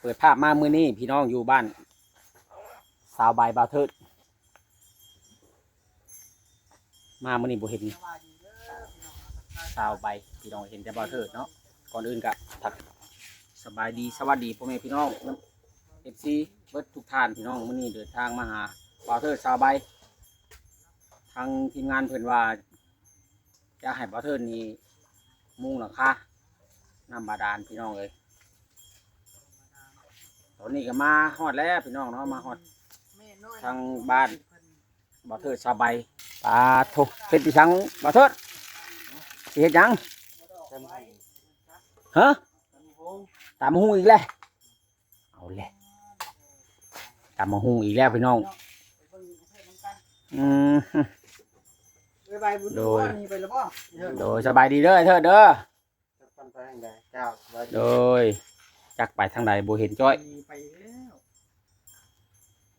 เปิดภาพมามือนี้พี่น้องอยู่บ้าน สาวใบบาเทิดมามือนี้บ่เห็นสาวใบพี่น้องเห็นแต่บาเทิดเนาะก่อนอื่นกับทักสบายดีสวัสดีพ่อแม่พี่น้องเอฟซีเบิดทุกท่านพี่น้องมือนี้เดินทางมาหาบาเทิดสาวใบทางทีมงานเพิ่นว่าจะให้บาเทิดนี้มุ่งหลังคานำบาดาลพี่น้องเลย ตอนนี้ก็มาฮอดแล้วพี่น้องเนาะมาฮอด ทางบ้าน บ่เทิดสบายปลาทุกเฮ็ดพี่ชังบ่เทิดสิเฮ็ดหยังฮะตามมาหุงอีกแล้วเอาเลยตามมาหุงอีกแล้วพี่น้องอืมไปไปบุญโดยนี่ไปแล้วบ่โดยสบายดีเด้อเทิดเด้อปันไปทางใดเจ้าสบายดีโดย จักไปทางใดบ่เห็นจ้อย ไปแล้ว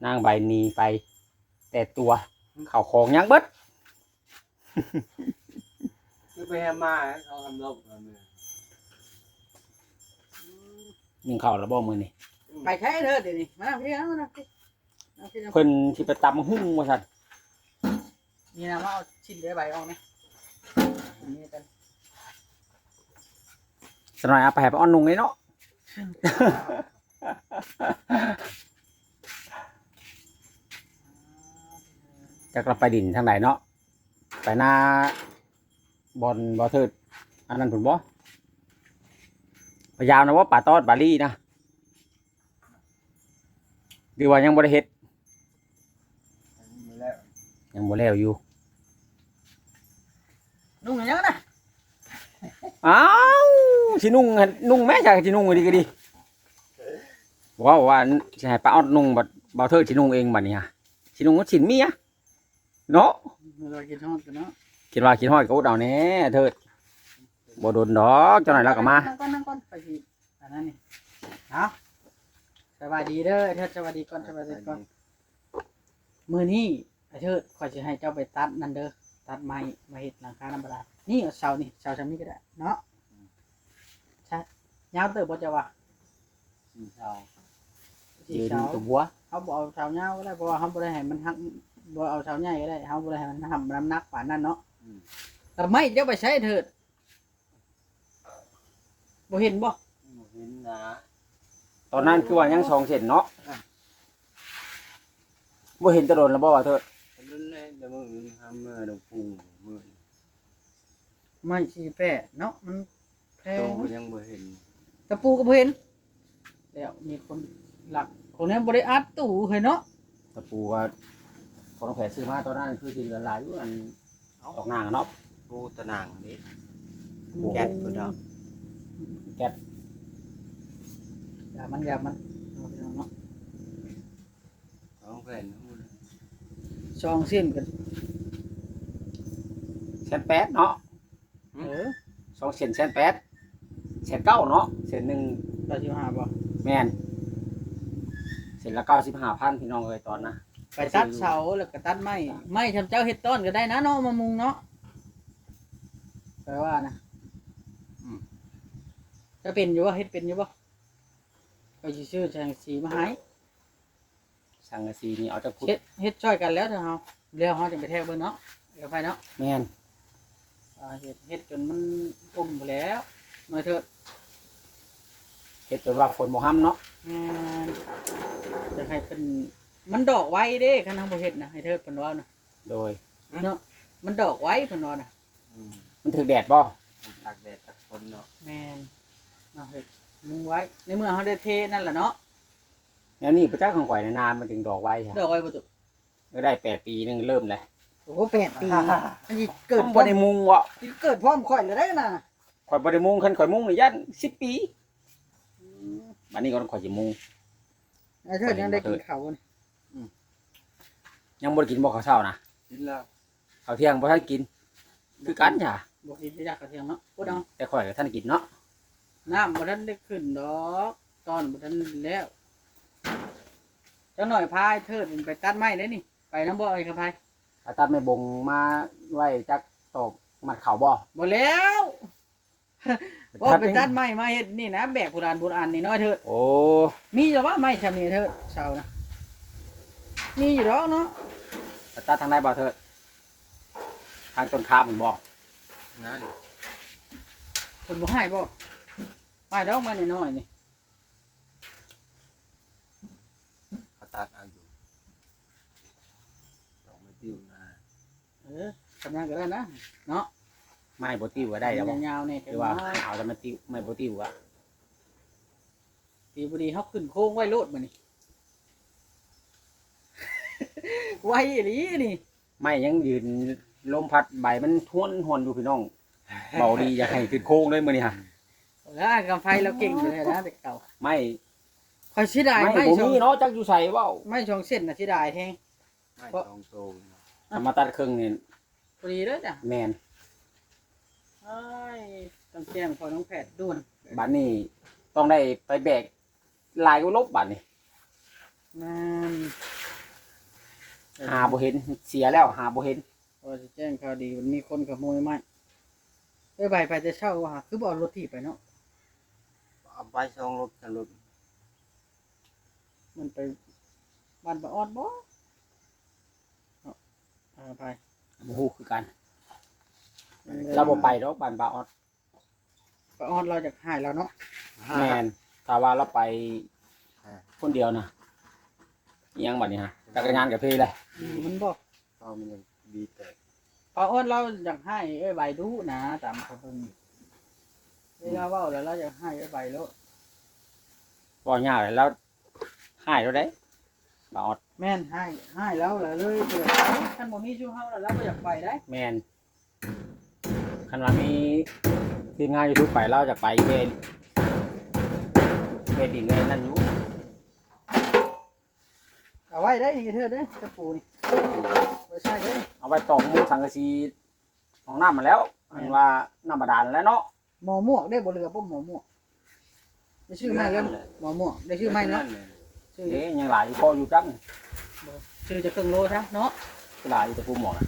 นางใบหนีไป แต่ตัวเข่าของยังเบิดคือไปแฮมมาเขาทำลบเอามือยิงเข่าแล้วบ่มือนี่ไปใช้เด้อเดี๋ยวนี้มานั่งพี่มานั่งพี่นั่งพี่นั่งเพิ่นสิไปตำหุ่งว่าซั่นนี่นะว่าเอาชิ้นเดียวใบออกนี่นี่กันสหน่อยเอาไปให้ป้าอ้อนนุ่งเลยเนาะ จะกลับไปดินทางไหนเนาะไปหน้าบอลบอเทิดอันนั้นผลบ่พยายามนะว่าป่าตอดบาลี่นะดีว่ายังบ่ได้เฮ็ดอันนี้แล้วยังบ่แล้วอยู่นุ่งอย่างนั้นนะอ้าว สินุ่งหั่นนุ่งแม่จากสินุ่งก็ดีก็ดีบอกว่าว่าสิให้ป้าอ้อนนุ่งบัดบอเทิดสินุ่งเองบัดนี้ฮะสินุ่งก็สินเมียเนาะเรากินทอดกันเนาะคิดว่าคิดฮอดก็อุดเอาแน่เถิดบ่โดนดอกจังไหนแล้วก็มานั่งก่อนนั่งก่อนไปสิอันนั้นนี่เอาสวัสดีเด้อเทิดสวัสดีก่อนสวัสดีก่อนมื้อนี้ไอ้เทิดขอยจะให้เจ้าไปตัดนั่นเด้อตัดไม้มาเฮ็ดหลังคาน้ำบาดาลนี่เอาเสานี่เสาทำนี้ก็ได้เนาะใช่ ยาวเติบบ่จะว่าสี่เช้าสี่ยืนเสาตัวบัวเขาบอกเอาเสาเงาวก็ได้เพราะว่าเขาบ่ได้ให้มันหักบ่เอาเสาใหญ่ก็ได้เขาบ่ได้ให้มันทำน้ำหนักกว่านั้นเนาะแต่ไม่เดี๋ยวไปใช้เถิดบ่เห็นบ่เห็นนะตอนนั้นคือว่ายังสองเส้นเนาะบ่เห็นแตะโดนแล้วบ่ว่าเถิดรุ่นแรกแต่มืออื่นทำมือดอกพุงมือไม่สีแปะเนาะมันแพโตงก็ยังบ่เห็น ตะปูก็บ่เห็นแล้วมีคนหลักคนนี้บ่ได้อัดตู้ให้เนาะตะปูว่าคนเอาแผลซื้อมาตอนนั้นคือสิเหลือหลายอยู่อันออกหน้ากันเนาะปูตะนางนี่แก๊สพุ่นดอกอย่ามันอย่ามันเอาไปเอาเนาะสองแผ่นพูดซองเส้นกันเส้นแปดเนาะเออสองเส้นเส้นแปด เส้นเก้าเนาะเส้นหนึ่งเราสิหาบ่แม่นเส้นละเก้าสิบห้าพันพี่น้องเลยตอนนะไปตัดเสาแล้วก็ตัดไม้ไม้ทำเจ้าเฮ็ดต้นก็ได้นะเนาะมามุงเนาะแปลว่านะจะเป็นอยู่บ่เฮ็ดเป็นอยู่บ่ก็สิชื่อจังสีมาให้สังกะสีนี่เอาจะพุดเฮ็ดเฮ็ดช่วยกันแล้วเถอะเฮาแล้วเฮาจะไปแทกเบิ่งเนาะเดี๋ยวไปเนาะแม่นอ่าเฮ็ดเฮ็ดจนมันปุ่มไปแล้ว มาเถอะเฮ็ดจนว่าฝนบ่ห้ำเนาะแม่นจะให้เป็นมันดอกไว้เด้คันทางบ่เฮ็ดนะให้เถิดเพิ่นว่านะโดย เนาะมันดอกไว้เพิ่นว่านะอืมมันถึกแดดบ่ตากแดดตากฝนเนาะแม่นเอาเฮ็ดมุงไว้ ในเมื่อเฮาได้เทนั่นแหละเนาะแล้วนี่พระเจ้าของข่อยในนานมันถึงดอกไว้ค่ะดอกไว้บ่ตุก็ได้แปดปีหนึงเริ่มเลยโอ้โหแปดปี อันนี้เกิเกิดดพร้บ่อมได้มุงวะเกิดพร้อมข่อยเลยได้น่ะ ข่อยบ่ได้มุงคันข่อยมุงนี่ยันสิบปีบัดนี้ก็ข่อยสิมุง ไอ้เถิดยังได้กินข้าวบ่นี่ยังบ่ได้กินบ่ข้าวเช้านะกินแล้วข้าวเที่ยงบ่ทันกิน คือกันจ้ะบ่กินได้ยากกระเทียมเนาะพูดเอาแต่ข่อยก็ทันกินเนาะน้ำบ่ทันได้ขึ้นดอก ตอนบ่ทันแล้วจังหน่อยพายเถิดมันไปตัดไม้ได้นี่ ไปน้ำบ่ไอ้กระพายอาตัดแม่บงมาไว้จักตอกมัดข้าวบ่บ่แล้ว ว่าไปตัดไม้มาเฮ็ดนี่นะแบกโบราณโบราณนี่น้อยเถิดโอ้มีแต่ว่าไม้ชำนี้เถิดเสานะมีอยู่แล้วเนาะไปตัดทางไหนบ่เถิดทางต้นขาผมบอกนั่นคนบ่ให้บ่ให้ดอกมาน้อยๆนี่เขาตัดเอาอยู่ต้องไม่ติ้วนะเออทำงานก็ได้นะเนาะ ไม่บ่ติ้วก็ได้แล้วบ่ยาวๆนี่หรือว่าเอาแต่มันติ้วไม่บ่ติ้วอะปีบุรีเขาขึ้นโค้งไว้โลดมานี่ ไว้อีหลีนี่ไม่ยังยืนลมพัดใบมันทวนหวนอยู่พี่น้องเบาดีอยากให้ขึ้นโค้งเลยมื้อนี้ฮะแล้วอ่านกำไฟเราเก่งอยู่เลยนะแต่เก่าไม่ คอยชิดายไม่ไม่บ่ชงมีเนาะจักอยู่ใส่เว้าไม่ชงเส้นนะชิดายแทงไม่ต้องโตนะเอามาตัดครึ่งนี่พอดีเลยจ้ะแม่น ไอ้ยต้องแจ้งพอน้องแพทย์ด่วนบัดนี้ต้องได้ไปแบกลายก็ลบบัดนี้นั่นหาบ่เห็นเสียแล้วหาบ่เห็นพอจะแจ้งข่าวดีมันมีคนขโมยไม้เอ้ยใบไปจะเช่าว่าคือบอกรถที่ไปเนาะเอาไปสองรถกันรถมันไปบ้านปะออดบ่เอาเอาไปบ่ฮู้คือกัน เราบ่ไปดอกบ้านบ่าออดปะออดเราจะหายแล้วเนาะแม่นถ้าว่าเราไปคนเดียวนะอิหยังบัดนี้ฮะจักรยานกับพี่เลยอืมมันบอกเอามันยังดีแต่ปะออดเราอยากให้เอ้ยใบดูนะตามเขาเพิ่นเวลาเว้าแล้วเราอยากให้เอ้ยใบแล้วบ่ยากเลยแล้วหายแล้วเด้บ่าออดแม่นให้ให้แล้วแล้วเลยเกิดท่านบ่มีชูเฮาแล้วเราก็อยากไปได้ แม่น คันว่ามีทีมงาน YouTube ไปเราจะไปเวนเวนดินเวนนั่นอยู่เอาไว้ได้นี่เธอเด้อตะปูนี่ไว้ใช่เด้อเอาไว้ตอกมุ้งสังกะสีของน้ำมาแล้วอันว่าน้ำบาดาลแล้วเนาะหมอหมวกได้บ่เรือบ่หมอหมวกได้ชื่อไหมแล้วหมอหมวกได้ชื่อไหมเนาะชื่อเอ๊ยยังหลายอยู่พออยู่จังชื่อจะครึ่งโลซะเนาะหลายอยู่แต่ปูหมอกน่ะ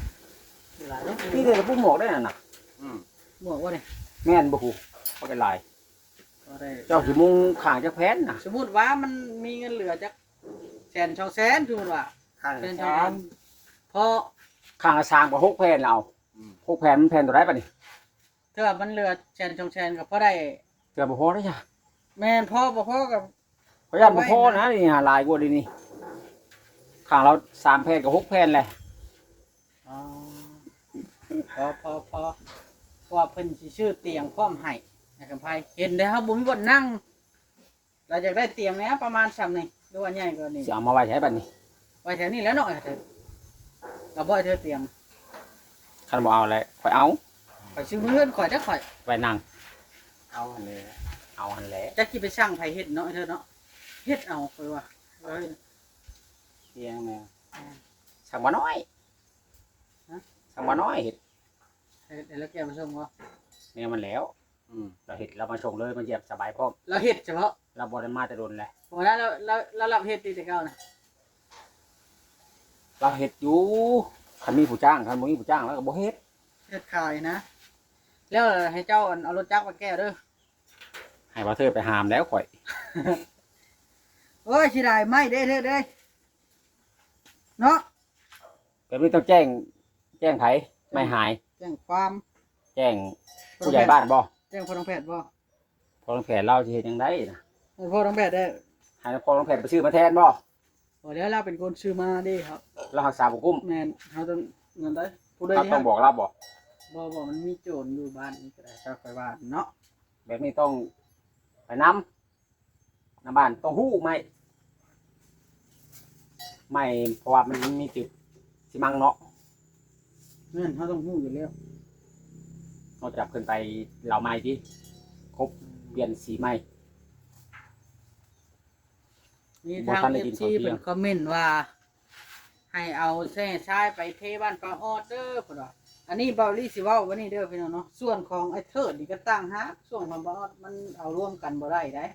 หลายเนาะนี่แต่ปูหมอกได้น่ะนะ อืมหมวกว่าเนี่ยแม่นบ่ฮู้บ่เป็นหลายก็ได้เจ้าสิมุงข้างจักแพนน่ะสมมุติว่ามันมีเงินเหลือจักแสนช่องแสนสมมุติว่าข้างเป็นแขช่องแสนนพอข้างละสร้างบ่หกแผ่นแล้วเอาอืมหกแผ่นมันแผ่นตัวใดปะนี่ถ้ามันเหลือแสนช่องแสนก็พอได้เกือบบ่พอแล้วจ้ะแม่นพ่อบ่พ่อกับเพราะยันบ่พอนะนี่หาหลายกว่าดีนี่ข้างเราสามแผ่นกับหกแผ่นเลยอ๋อพอพอพอเพราะ ว่าเพิ่นสิชื่อเตียงพร้อมให้นะครับไผเห็นได้ครับบ่มีบ่อนนั่ง เราอยากได้เตียงเนี้ยประมาณซ้ำนี่หรือว่าใหญ่กว่านี้สิเอามาไว้ใช้บัดนี้ไว้แถวนี้แล้วเนาะเธอเราบ่ให้เธอเตียงคันบ่เอาแล้วข่อยเอาข่อยซื้อเพื่อนข่อยจักข่อยไว้นั่งเอาเลยเอาหันแหละจักสิไปสร้างไผเฮ็ดเนาะเธอเนาะเฮ็ดเอาข่อยว่าเอ้ยเพียงแนวสั่งบ่น้อยฮะสั่งบ่น้อยเฮ็ด เฮ็ดแล้วแกมาส่งบ่แนวมันแล้ว อืมเราเฮ็ดเรามาส่งเลยมันเหยียบสบายพร้อมเราเฮ็ดเฉพาะเราบ่ได้มาแต่โดนแหละวันนั้นเราเราเรารับเฮ็ดตีแต่เก่านะเราเฮ็ดอยู่คันมีผู้จ้างคันบ่มีผู้จ้างแล้วก็บ่เฮ็ดเฮ็ดขายนะแล้วให้เจ้าเอารถจักรมาแก้เด้อให้ว่าเธอไปหามแล้วข่อยโอ้ยสิได้ไม่เด้อเด้อเด้อเนาะก็ไม่ต้องแจ้ง แจ้งไผไม่หายแจ้งความแจ้งผู้ใหญ่บ้านบ่แจ้งพ่อน้องแพทย์บ่พอลงแผนเราสิเฮ็ดจังไดนะให้พ่อน้องแพทย์ได้ให้พอลงแผนไปชื่อมาแทนบ่บ่แล้วเราเป็นคนซื้อมาเด้ครับ เรารักษาบ่กุ้มแม่นเฮาต้องเงินได้ผู้ใดเราที่ต้องบอกเราบ่บ่บ่มันมีโจรอยู่บ้านนี่ก็ได้ก็ค่อยว่าเนาะแบบนี้ต้องไปนำน้ำบ้านต้องฮู้ไหมไม่เพราะว่ามันมีจุดสิมังเนาะ แม่นเฮาต้องฮู้อยู่แล้วนอกจากขึ้นไปเหล่าไม้ที่ครบเปลี่ยนสีใหม่มีบ่ทางทันได้กิน FC ข้าวเที่ยงเพิ่นคอมเมนต์ว่า ให้เอาแซ่ชายไปเทบ้านปลาออดเด้อพุ่นว่าอันนี้เบาลี่สิเว้าวันนี้เด้อพี่น้องเนาะส่วนของไอ้เทิดนี่ก็ตั้งหากส่วนของปลาออดมันเอาร่วมกันบ่ได้ได้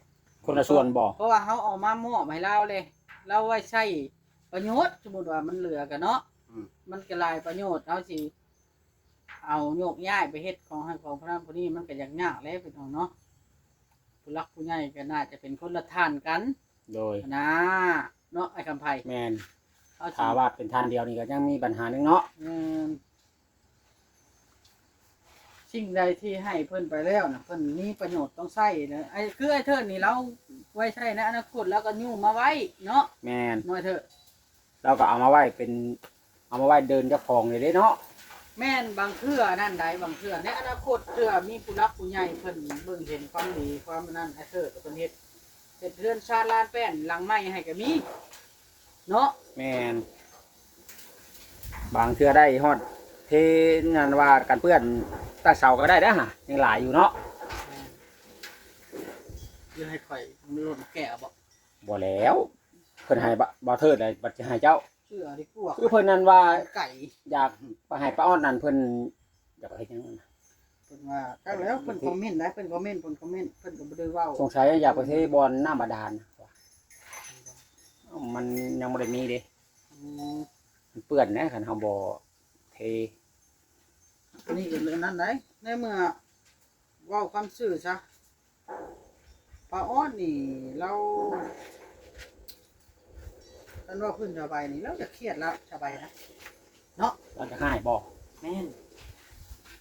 คนละส่วนบ่เพราะว่าเขาเอามามอบให้เราเลย เราไว้ใช้ประโยชน์สมมติว่ามันเหลือกันเนาะ มันก็หลายประโยชน์เอาสิเอาโยกย้ายไปเฮ็ดของให้ของพระนั้นผู้นี้มันก็อย่างยากเลยพี่น้องเนาะผู้รักผู้ใหญ่ก็น่าจะเป็นคนละท่านกันโดยนะเนาะไอ้คำไพ่แม่นเอาสิถ้าว่าเป็นท่านเดียวนี่ก็ยังมีปัญหาหนึงเนาะเอิ่มสิ่งใดที่ให้เพิ่นไปแล้วนะเพิ่นมีประโยชน์ต้องใช้นะไอ้คือไอ้เทิดนี่เราไว้ใช้ในอนาคตแล้วก็ยุ่งมาไว้เนาะแม่นน้อยเถอะ เราก็เอามาไว้เป็น เอามาไว้เดินเจ้าของเลยเด้เนาะแม่นบางเทื่อนั่นใดบางเทื่อในอนาคตเทื่อมีผู้รักผู้ใหญ่เพิ่นเบิ่งเห็นความดีความนั่นไอ้เทิดก็เพิ่นเฮ็ดเฮ็ดเรือนชาติลานแป้นหลังไม้ให้ก็มีเนาะแม่นบางเทื่อได้ฮอดเทงานว่ากันเพื่อนตาเสาก็ได้เด้อฮะยังหลายอยู่เนาะเดี๋ยวให้ข่อยมันหล่นแก่บ่บ่แล้วเพิ่นให้บะบ่เทิดเลยบัดสิให้เจ้า เชื่อที่กลัวคือเพิ่นนั่นว่าไก่อยากไปให้ป้าอ้อนนั่นเพิ่นอยากไปเฮ็ดหยังนั่นน่ะเพิ่นว่าจักแล้วเพิ่นคอมเมนต์ได้เพิ่นคอมเมนต์เพิ่นคอมเมนต์เพิ่นก็บ่ได้เว้าสงสัยอยากไปเทบอลหน้าบาดาลว่ะเอ้ามันยังบ่ได้มีเด้อืมมันเปื้อนนะคันเฮาบ่เทอันนี้ก็เรื่องนั้นได้ในเมื่อเว้าความซื่อซะป้าอ้อนนี่เรา ท่นว่าเพิ่นสบายนี่เราจะเครียดแล้วสบายนะเราจะให้บ่แม่น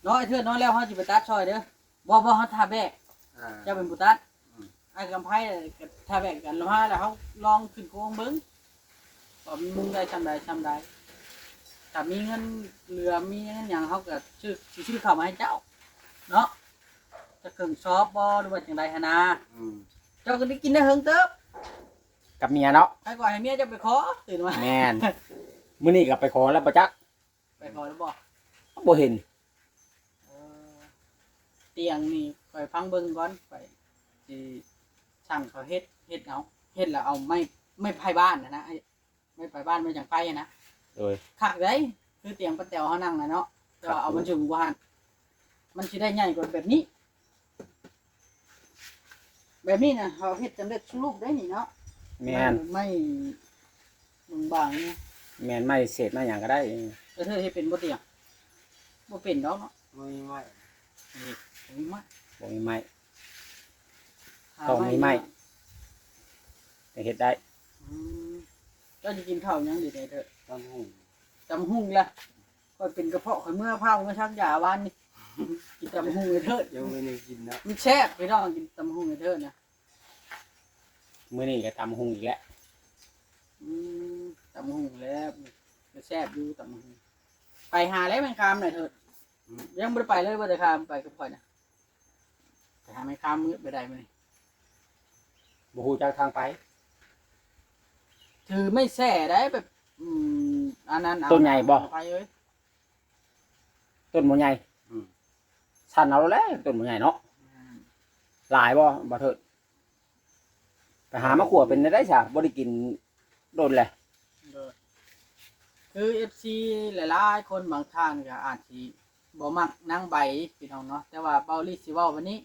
น้อยเทื่อน้อยแล้วเฮาสิไปตัดซอยเด้อบ่บ่เฮาทาแบกอ่าจ้าเป็นผู้ตัดอืม ไอ้กำไพ่กับทาแบกกันแล้วฮะแล้วเฮาลองขึ้นโค้งเบิ่งว่ามันมุงได้ซำใดซำใดถ้ามีเงินเหลือมีเงินหยังเฮาก็ซื้อสิซื้อข้าวมาให้เจ้า เนาะจะเครื่องซอฟบ่หรือว่าจังไดหันนะอืมเจ้าก็ได้กินได้เฮิงเติบ กับเมียเนาะใครก่อนให้เมียเจะไปขอตื่นมาแม่นมื้อนี้ก็ไปขอแล้วบ่จักไปขอแล้วบอกบ่เห็นเออเตียงนี่คอยฟังเบิ่งก่อนไปสิช่างเขาเฮ็ดเฮ็ดเอาเฮ็ดแล้วเอาไม่ไม่ไผบ้านนะนะไอ้ไม่ไผบ้านไม่จังไผอะนะโดยคักได้คือเตียงป้าแตวเขานั่งนะเนาะแต่ว่าเอามันถึงกว่าหั่นมันสิได้ใหญ่กว่าแบบนี้ แบบนี้นะเขาเฮ็ดจำเร็จรูปได้นี่เนาะ แม่น ไม่บางๆนี่แม่นไม่เศษมาหยังก็ได้แต่เธอเฮ็ดเป็นบ่เตียงบ่เป็นดอกเนาะไม่ไม่นี่มีไม้บ่มีไม้ หาต้องมีไม้ แต่เฮ็ดได้อืมเจ้าจะกินข้าวยังดีเถอะต้องหุ่งจำหุ่งละก็เป็นกระเพาะข่อยเมื่อพาเมื่อชักยาวานนี่กินตำหุ่งไอ้เถิดยังไม่ได้กินนะมันแซ่บไปน้องกินตำหุ่งไอ้เถิดนะ มื้อนี้ก็ตำหุงอีกแล้วอืมตำหุ่งแล้วก็แซ่บอยู่ตำหุ่งไปหาแล้วแมงคามหน่อยเถิดยังไม่ได้ไปเลยว่าจะคามไปกับข่อยนะไปหาแมงคามมือไปได้ไหมอบ่ฮู้จักทางไป ถือไม่แซ่ได้แบบอืมอันนั้นเอาต้นใหญ่บ่ ไปเลยต้นบ่ใหญ่อืม สั่นเอาแล้วต้นบ่ใหญ่เนาะ หลายบ่บ่เถิดไป หามาขัวเป็นได้ซะบ่ได้กินโดนแหละเด้อคือเอฟซีหลายๆคนบางท่านก็อาจสิบ่มักนั่งใบพี่น้องเนาะแต่ว่าเบาลีสิเว้าวันนี้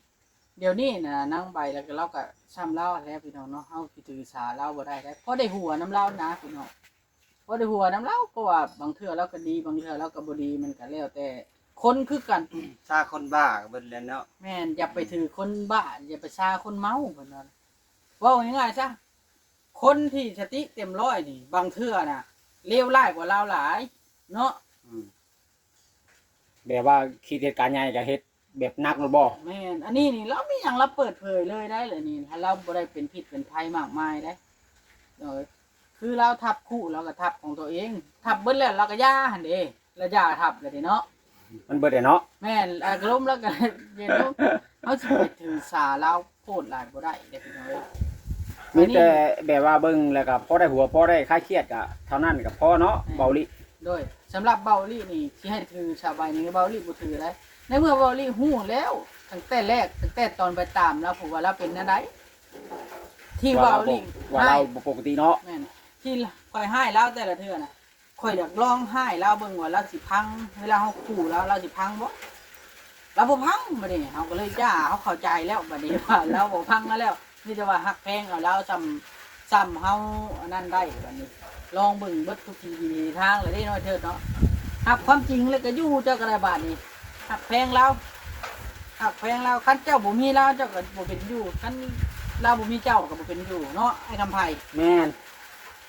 เดี๋ยวนี้นะนั่งใบแล้วก็เราก็ช้ำเล่าแล้วพี่น้องเนาะเฮาสิถือสาเล่าบ่ได้ได้เพราะได้หัวน้ำเล่านะพี่น้องเพราะได้หัวน้ำเล่าเพราะว่าบางเทื่อเราก็ดีบางเทื่อเราก็บ่ดีมันก็แล้วแต่คนคือกันซาคนบ้าก็เบิดแล้วเนาะแม่นอย่าไปถือคนบ้าอย่าไปชาคนเมาเพิ่นว่าเว้าง่ายๆซะคนที่สติเต็มร้อยนี่ บางเทื่อน่ะเลวร้ายกว่าเราหลาย เนาะอืมแบบว่าคิดเหตุการณ์ใหญ่ก็เฮ็ดแบบหนักหรือบ่แม่นอันนี้นี่เรามีหยังเราเปิดเผยเลยได้เลยนี่ถ้าเราบ่ได้เป็นพิษเป็นภัยมากมายได้เออคือเราทับคู่เราก็ทับของตัวเอง ทับเบิดแล้วเราก็ย่าหั่นเด้แล้วย่าทับเลยเด้เนาะมันเบิดได้เนาะแม่นอารมณ์แล้วก็เย็นลมเฮาสิไปถือสาเราโพดหลายบ่ได้เด้พี่น้องเอ้ย มีแต่แบบว่าเบิ่งแล้วก็พอได้หัวพอได้คลายเครียดก็เท่านั้นก็พอเนาะเบาลิโดยสำหรับเบาลี่นี่ที่ให้ถือชาวใบนี่เบาลี่บ่ถือได้ในเมื่อเบาลี่ฮู้แล้วตั้งแต่แรกตั้งแต่ตอนไปตามแล้วผมว่าเราเป็นอันใดที่ว่าเบาเราบ่ลี่ว่าให้เราบ่ปกติเนาะแม่นที่คอยให้แล้วแต่ละเทื่อน่ะคอยอยากลองให้แล้วเบิ่งว่าเราสิพัง เวลาเฮาขู่แล้วเราสิพังบ่เราบ่พังบัดนี้เฮาก็เลยจ้าเฮาเข้าใจแล้วบัดนี้ว่าเราบ่พังมาแล้ว นี่แต่ว่าฮักแพงเอาแล้วซ้ำซ้ำเฮาอันนั้นได้บัดนี้ ลองเบิ่งเบิดทุกทีทางเลยได้น้อยเถิดเนาะครับความจริงเลยก็อยู่เจ้ากระบาดนี่หักแพงเราหักแพงเราคันเจ้าบ่มีเราเจ้าก็บ่เป็นอยู่คันเราบ่มีเจ้าก็บ่เป็นอยู่เนาะไอ้คำไผ่แม่น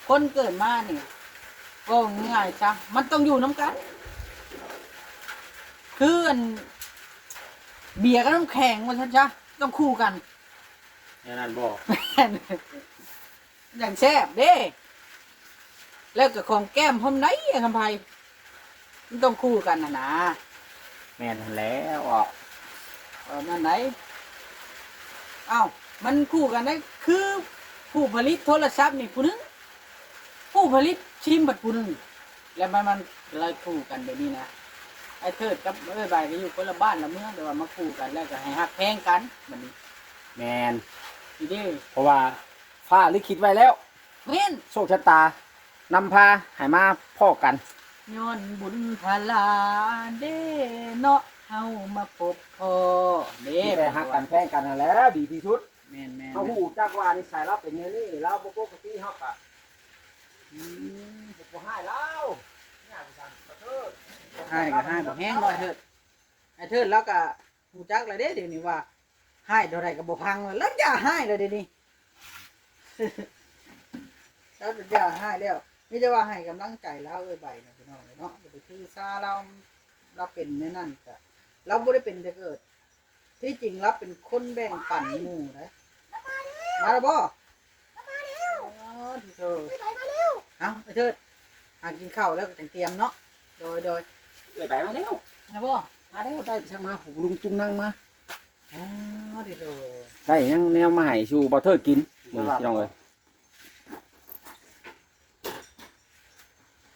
คนเกิดมานี่ก็ง่ายจ้ะมันต้องอยู่น้ำกันคืออันเบียร์กับน้ำแข็งว่าฉันจ้ะต้องคู่กัน แน่นั่นบ่อย่างแซ่บเด้ แล้วกับของแก้มพร้อมไหนอะคำไพมันต้องคู่กันนะนะแม่นนั่นแล้วอะเออนั่นไหนเอ้ามันคู่กันได้คือผู้ผลิตโทรศัพท์นี่ผู้หนึงผู้ผลิตชิมบัดผู้หนึงแล้วมันมันเลยคู่กันแบบนี้นะไอ้เทิดกับเอ้ยใบก็อยู่คนละบ้านละเมืองแต่ว่ามาคู่กันแล้วก็ให้ฮักแพงกันแบบนี้ แม่น ทีเดียวเพราะว่าฟ้าลิขิตไว้แล้วเม่นโชคชะตานำพาให้มาพ่อกัน ย้อนบุญพลาเด้เนาะเฮามาพบพ่อเด้นี่แหละฮักกันแพ้งกันนั่นแหล้วดีที่สุดแม่นแม่นเขาหูจักว่านิสัยเราเป็นอย่างนี้เราบ่ปกติเฮาก็อืมบ่ให้เราเนี่ยพี่สันขอโทษให้ก็ให้บ่แห้งหน่อยเถิดไอ้เถิดแล้วก็ฮู้จักแล้วเด้เดี๋ยวนี้ว่า ให้เท่าไรก็บ่พังแล้วแล้วอย่าให้เลยเดี๋ยวนี้แล้วอย่าให้แล้วมีแต่ว่าให้กำลังใจเราเอ้ยใบนะพี่น้องเนาะอย่าไปถือซาเราเราเป็นในนั่นก็เราบ่ได้เป็นแต่เกิด ที่จริงเราเป็นคนแบ่งปันหมู่นะมาแล้วบ่อ๋อที่เธอเอาไอ้เถิดหากินข้าวแล้วก็จังเตรียมเนาะโดยโดยเลยไปมาแล้วนะบ่มาแล้วได้ช่างมาหูลุงจุงนั่งมา อ๋อที่เธอได้ยังแนวมาให้ชูบ่เทิดกินมื้อพี่น้องเอ้ย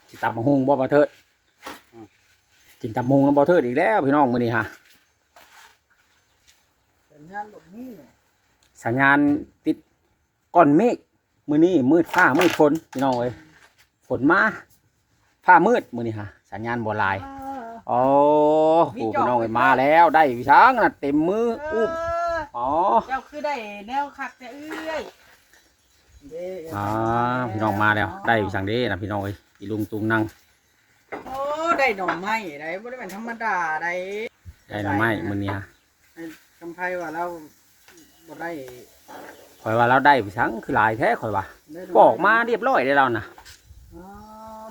สิตับมะฮุงบ่บ่เทิดกินตับมะฮุงแล้วบ่เทิดอีกแล้วพี่น้องมื้อนี้ฮะเป็นงานแบบนี้เนี่ยสัญญาณติดก้อนเมฆมื้อนี้มืดฟ้ามืดฝนพี่น้องเอ้ยฝนมาฟ้ามืดมื้อนี้ฮะสัญญาณบ่หลาย โอ้โหพี่น้องเอ้ยมาแล้วได้วิช้างน่ะเต็มมือเออุ้มออ๋อเจ้าคือได้แนวคักแต่เอ้ยเด้อ่าพี่น้องมาแล้ว ได้วิช้างเด้นะพี่น้องเอ้ยอีลุงตุงนั่งโอ้ได้หน่อไม้ได้บ่ได้เป็นธรรมดาได้ได้หน่อไม้มื้อนี้ฮะคำไพว่าเราบ่ได้ข่อยว่าเราได้วิช้างคือหลายแท้ข่อยว่าได้หน่ปอกมาเรียบร้อยได้แล้วนะอ๋อ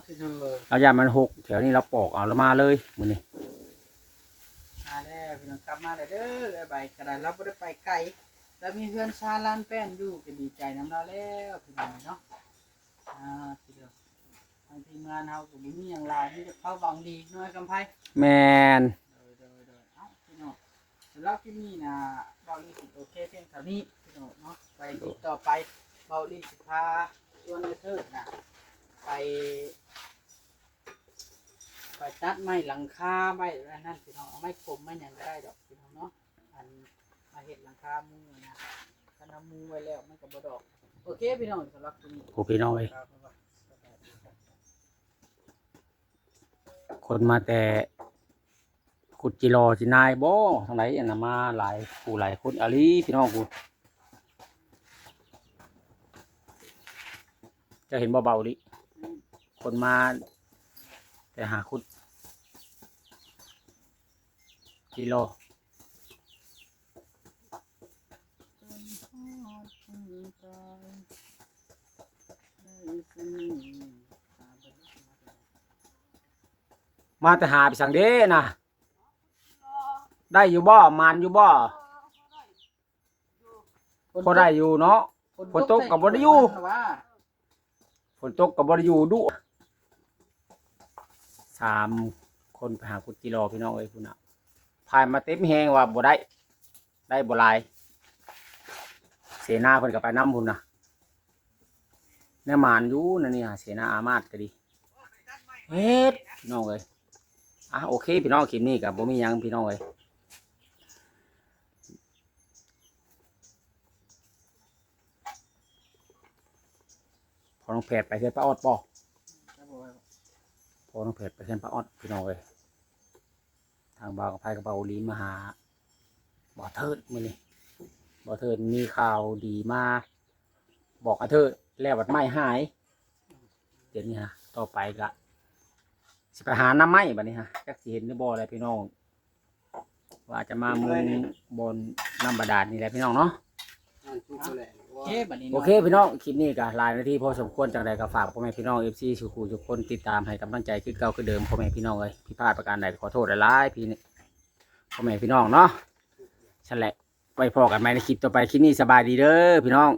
ที่เธอเราอย่ามันหกแถวนี้เราปอกเอาแล้วมาเลยมื้อนี้มาแล้วพี่น้องกลับมาแล้วเด้อไอ้ใบกระดาษเราบ่ได้ไปไกลแล้วมีเพื่อนชาลานแป้นอยู่ก็ดีใจน้ำเราแล้วพี่น้องเนาะอ่าทีเดียวทางทีมงานเฮาก็บ่มีหยังหลายมีแต่เขาหวังดีน้อยคำไพแมนโดยโดยโดยเอ้าพี่น้องสำหรับที่นี่นะเบาลีสิโอเคเพียงเท่านี้พี่น้องเนาะไปติดต่อไปเบาลีสิพาชวนในเทิดนะ ไป ไปตัดไม้หลังคาไม้อะไรนั่นพี่น้องเอาไม้คมไม้หยังก็ได้ดอกพี่น้องเนาะอันมาเห็ดหลังคามุงนะถ้าทำมุงไว้แล้วมันก็บ่ดอก โอเคพี่น้องสำหรับที่นี่โอ้พี่น้องเอ้ยคนมาแต่ขุดจิรอจินายบ่ทางไหนอันนะมาหลายผู้หลายคนอะลีพี่น้องกูจะเห็นเบาๆลิ คนมา แต่หาขุดจิรอมาแต่หาไปสังเด้นะได้อยู่บ่มานอยู่บ่พอได้อยู่เนาะฝนตกกับบ่ได้อยู่ฝนตกกับบริยูดุ สามคนไปหากุจิรอพี่น้องเอ้ยคุณน่ะพายมาเต็มแหงว่าบ่ได้ ได้บ่ลาย เสนาเพิ่นก็ไปน้ำพุ่นนะแน่มานอยู่นั่นนี่ฮะเสนาอามาตก็ดีเฮ็ดพี่น้องเอ้ยอะโอเคพี่น้องคลิปนี้ก็บ่มีหยังพี่น้องเอ้ยพอน้องแพทย์ไปเฮ็ดป้าออดบ่พ อน้องเพชรไปเส้นปลาออดพี่น้องเลยทางบ่าวกับไพกับบ่าลีมาหาบ่อเทิดมือนี่บ่อเทิดมีข่าวดีมา บอกอาเทิดแล้วบัดไม้หาย เดี๋ยวนี้ฮะต่อไปก็สิไปหาน้ำไม้บัดนี้ฮะจักสิเห็นหรือบ่อะไรพี่น้อง ว่าจะมามุงบนน้ำบาดาลนี่แหละพี่น้องเนาะ เคบัดนี้โอเคพี่น้องคลิปนี้ก็หลายนาทีพอสมควรจังใดก็ฝากพ่อแม่พี่น้องเอฟซีสุขูทุกคนติดตามให้กำลังใจคือเก่าคือเดิมพ่อแม่พี่น้องเลยพี่พลาดประการใดก็ขอโทษหลายๆพี่นี่พ่อแม่พี่น้องเนาะฉันแหละไปพอกันไหมในคลิปต่อไปคลิปนี้สบายดีเด้อพี่น้อง